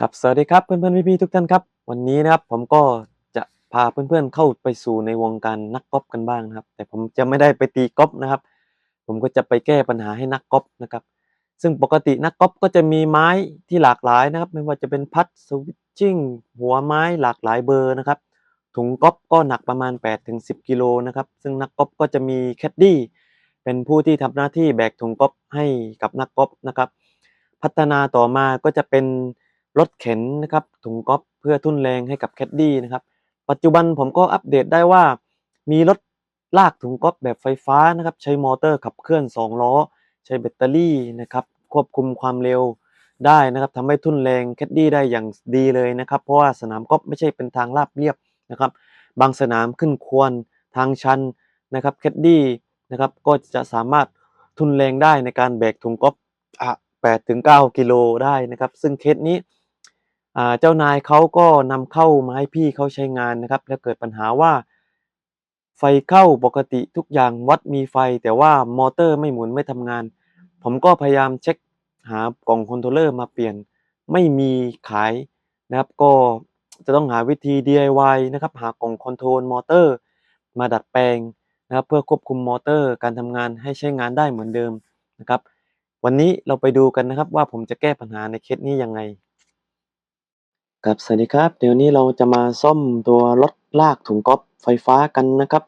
ครับ สวัสดีครับเพื่อนๆพี่ๆทุกท่านครับ วันนี้นะครับผมก็จะพาเพื่อนๆเข้าไปสู่ในวงการนักกอล์ฟกันบ้างนะครับ แต่ผมจะไม่ได้ไปตีกอล์ฟนะครับ ผมก็จะไปแก้ปัญหาให้นักกอล์ฟนะครับ ซึ่งปกตินักกอล์ฟก็จะมีไม้ที่หลากหลายนะครับ ไม่ว่าจะเป็นพัดสวิตชิ่งหัวไม้หลากหลายเบอร์นะครับ ถุงกอล์ฟก็หนักประมาณ 8-10กิโลนะครับ ซึ่งนักกอล์ฟก็จะมีแคดดี้เป็นผู้ที่ทำหน้าที่แบกถุงกอล์ฟให้กับนักกอล์ฟนะครับ พัฒนาต่อมาก็จะเป็น รถเข็นนะครับถุงก๊อฟเพื่อทุ่นแรงให้กับแคดดี้นะครับ ปัจจุบันผมก็อัปเดตได้ว่า มีรถลากถุงก๊อฟแบบไฟฟ้านะครับใช้มอเตอร์ขับเคลื่อน 2 ล้อ ใช้แบตเตอรี่นะครับควบคุมความเร็วได้นะครับทำให้ทุ่นแรงแคดดี้ได้อย่างดีเลยนะครับ เพราะว่าสนามกอฟไม่ใช่เป็นทางราบเรียบนะครับ บางสนามขึ้นควรทางชันนะครับแคดดี้นะครับก็จะสามารถทุนแรงได้ในการแบกถุงกอฟอะ8ถึง9กิโลได้นะครับ ซึ่งเคสนี้ เจ้านายเขาก็นำเข้ามาให้พี่เขาใช้งานนะครับ แล้วเกิดปัญหาว่า ไฟเข้าปกติทุกอย่างวัดมีไฟ แต่ว่ามอเตอร์ไม่หมุนไม่ทำงาน ผมก็พยายามเช็คหากล่องคอนโทรลเลอร์มาเปลี่ยนไม่มีขายนะครับ ก็จะต้องหาวิธี DIY นะครับ หากล่องคอนโทรลมอเตอร์ มาดัดแปลงนะครับ เพื่อควบคุมมอเตอร์การทำงานให้ใช้งานได้เหมือนเดิมนะครับ วันนี้เราไปดูกันนะครับว่าผมจะแก้ปัญหาในเคสนี้ยังไง ครับ สวัสดีครับ เดี๋ยวนี้เราจะมาซ่อมตัวรถลากถุงก๊อฟไฟฟ้ากันนะครับ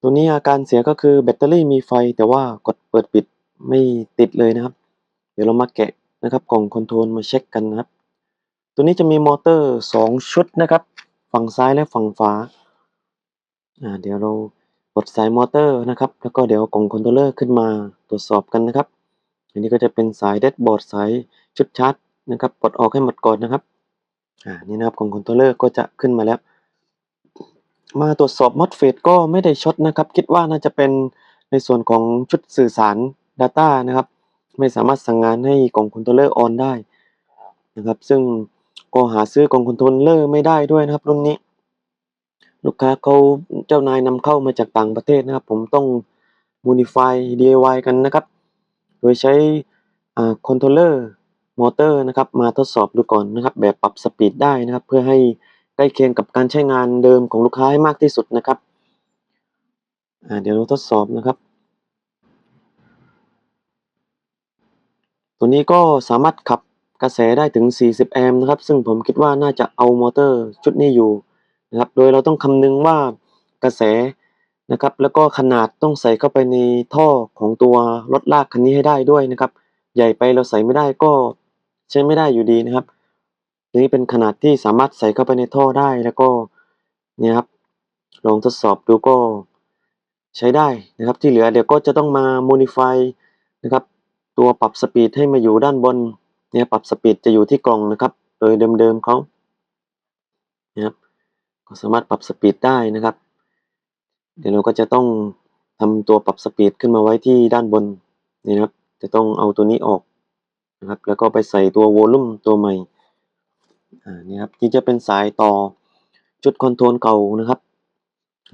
ตัวนี้อาการเสียก็คือแบตเตอรี่มีไฟแต่ว่ากดเปิดปิดไม่ติดเลยนะครับ เดี๋ยวเรามาแกะนะครับกล่องคอนโทรลมาเช็คกันนะครับ ตัวนี้จะมีมอเตอร์ 2 ชุดนะครับ ฝั่งซ้ายและฝั่งขวาอ่าเดี๋ยวเรากดสายมอเตอร์นะครับ แล้วก็เดี๋ยวกล่องคอนโทรลเลอร์ขึ้นมาตรวจสอบกันนะครับ อันนี้ก็จะเป็นสายเดดบอร์ดสายชุดชาร์จนะครับปลดออกให้หมดก่อนนะครับ อ่านี่นะครับของคอนโทรลเลอร์ก็จะขึ้นมาแล้ว มาตรวจสอบมอสเฟตก็ไม่ได้ช็อตนะครับ คิดว่าน่าจะเป็นในส่วนของชุดสื่อสาร Data นะครับ ไม่สามารถสั่งงานให้กล่องคอนโทรลเลอร์ออนได้นะครับ ซึ่งก็หาซื้อกล่องคอนโทรลเลอร์ไม่ได้ด้วยนะครับรุ่นนี้ ลูกค้าเขาเจ้านายนำเข้ามาจากต่างประเทศนะครับ ผมต้อง modify DIY กันนะครับ โดยใช้อ่าคอนโทรลเลอร์ มอเตอร์นะครับมาทดสอบดูก่อนนะครับ แบบปรับสปีดได้นะครับ เพื่อให้ใกล้เคียงกับการใช้งานเดิมของลูกค้าให้มากที่สุดนะครับเดี๋ยวเราทดสอบนะครับ ตัวนี้ก็สามารถขับกระแสได้ถึง 40 แอมป์นะครับ ซึ่งผมคิดว่าน่าจะเอามอเตอร์ชุดนี้อยู่นะครับ โดยเราต้องคำนึงว่ากระแสนะครับ แล้วก็ขนาดต้องใส่เข้าไปในท่อของตัวรถลากคันนี้ให้ได้ด้วยนะครับ ใหญ่ไปเราใส่ไม่ได้ก็ ใช้ไม่ได้อยู่ดีนะครับตัวนี้เป็นขนาดที่สามารถใส่เข้าไปในท่อได้แล้วก็เนี่ยครับลองทดสอบดูก็ใช้ได้นะครับ ที่เหลือเดี๋ยวก็จะต้องมา modify นะครับตัวปรับสปีดให้มาอยู่ด้านบนเนี่ยปรับสปีดจะอยู่ที่กล่องนะครับโดยเดิมๆเขานะครับก็สามารถปรับสปีดได้นะครับ เดี๋ยวเราก็จะต้องทำตัวปรับสปีดขึ้นมาไว้ที่ด้านบนนี่นะครับ จะต้องเอาตัวนี้ออก นะครับ แล้วก็ไปใส่ตัวโวลูมตัวใหม่ อ่า นี่ครับที่จะเป็นสายต่อชุดคอนโทรลเก่านะครับ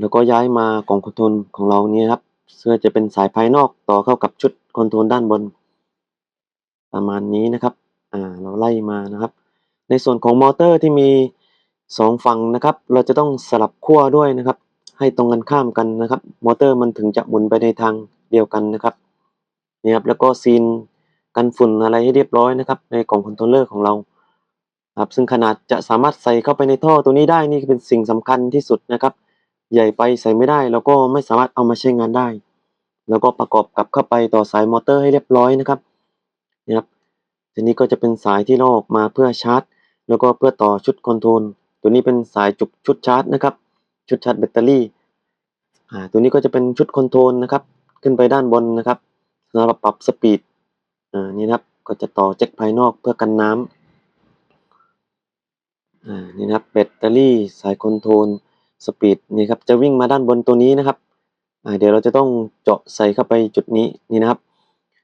แล้วก็ย้ายมากล่องคอนโทรลของเราเนี่ยครับเพื่อจะเป็นสายภายนอกต่อเข้ากับชุดคอนโทรลด้านบน ประมาณนี้นะครับ อ่า เราไล่มานะครับ ในส่วนของมอเตอร์ที่มีสองฝั่งนะครับ เราจะต้องสลับขั้วด้วยนะครับ ให้ตรงกันข้ามกันนะครับ มอเตอร์มันถึงจะหมุนไปในทางเดียวกันนะครับนี่ครับ แล้วก็ซีน กันฝุ่นอะไรให้เรียบร้อยนะครับในกล่องคอนโทรลเลอร์ของเราครับซึ่งขนาดจะสามารถใส่เข้าไปในท่อตัวนี้ได้นี่เป็นสิ่งสำคัญที่สุดนะครับ ใหญ่ไปใส่ไม่ได้แล้วก็ไม่สามารถเอามาใช้งานได้ แล้วก็ประกอบกับเข้าไปต่อสายมอเตอร์ให้เรียบร้อยนะครับนี่ครับทีนี้ก็จะเป็นสายที่ลอกมาเพื่อชาร์จ แล้วก็เพื่อต่อชุดคอนโทรลตัวนี้เป็นสายจุกชุดชาร์จนะครับ ชุดชาร์จแบตเตอรี่อ่าตัวนี้ก็จะเป็นชุดคอนโทรลนะครับ ขึ้นไปด้านบนนะครับสำหรับปรับสปีด อ่า นี่นะครับ ก็จะต่อแจ็คภายนอกเพื่อกันน้ำอ่า นี่นะครับ แบตเตอรี่ สายคอนโทรล สปีด นี่ครับ จะวิ่งมาด้านบนตัวนี้นะครับ อ่า เดี๋ยวเราจะต้องเจาะใส่เข้าไปจุดนี้ นี่นะครับ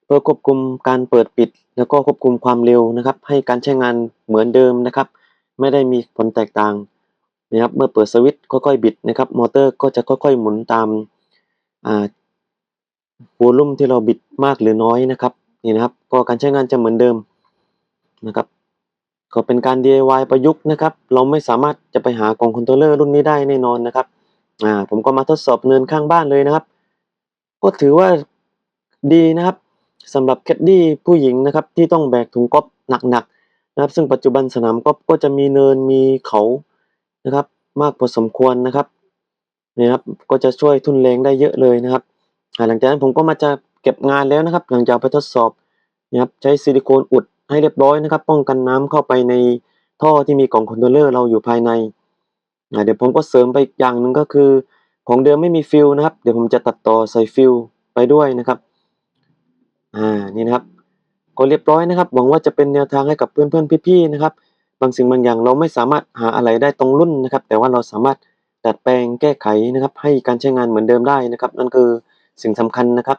เพื่อควบคุมการเปิดปิด แล้วก็ควบคุมความเร็วนะครับ ให้การใช้งานเหมือนเดิมนะครับ ไม่ได้มีผลแตกต่างนะครับ เมื่อเปิดสวิตช์ค่อยๆบิดนะครับ มอเตอร์ก็จะค่อยๆหมุนตาม อ่า วอลลุ่มที่เราบิดมากหรือน้อยนะครับ นี่นะครับ ก็การใช้งานจะเหมือนเดิมนะครับ ก็เป็นการ DIY ประยุกต์นะครับ เราไม่สามารถจะไปหากล่องคอนโทรลเลอร์รุ่นนี้ได้แน่นอนนะครับ อ่า ผมก็มาทดสอบเนินข้างบ้านเลยนะครับ ก็ถือว่าดีนะครับสำหรับแคดดี้ผู้หญิงนะครับที่ต้องแบกถุงก๊อฟหนักๆนะครับ ซึ่งปัจจุบันสนามก๊อฟก็จะมีเนินมีเขานะครับ มากพอสมควรนะครับนี่ครับก็จะช่วยทุนแรงได้เยอะเลยนะครับหลังจากนั้นผมก็มาจะ เก็บงานแล้วนะครับ หลังจากไปทดสอบนะครับใช้ซิลิโคนอุดให้เรียบร้อยนะครับ ป้องกันน้ำเข้าไปในท่อที่มีกล่องคอนโทรเลอร์เราอยู่ภายในเดี๋ยวผมก็เสริมไปอีกอย่างหนึ่งก็คือ ของเดิมไม่มีฟิลนะครับ เดี๋ยวผมจะตัดต่อใส่ฟิลไปด้วยนะครับอ่านี่นะครับก็เรียบร้อยนะครับ หวังว่าจะเป็นแนวทางให้กับเพื่อนๆพี่ๆนะครับ บางสิ่งบางอย่างเราไม่สามารถหาอะไรได้ตรงรุ่นนะครับ แต่ว่าเราสามารถดัดแปลงแก้ไขนะครับ ให้การใช้งานเหมือนเดิมได้นะครับ นั่นคือสิ่งสำคัญนะครับ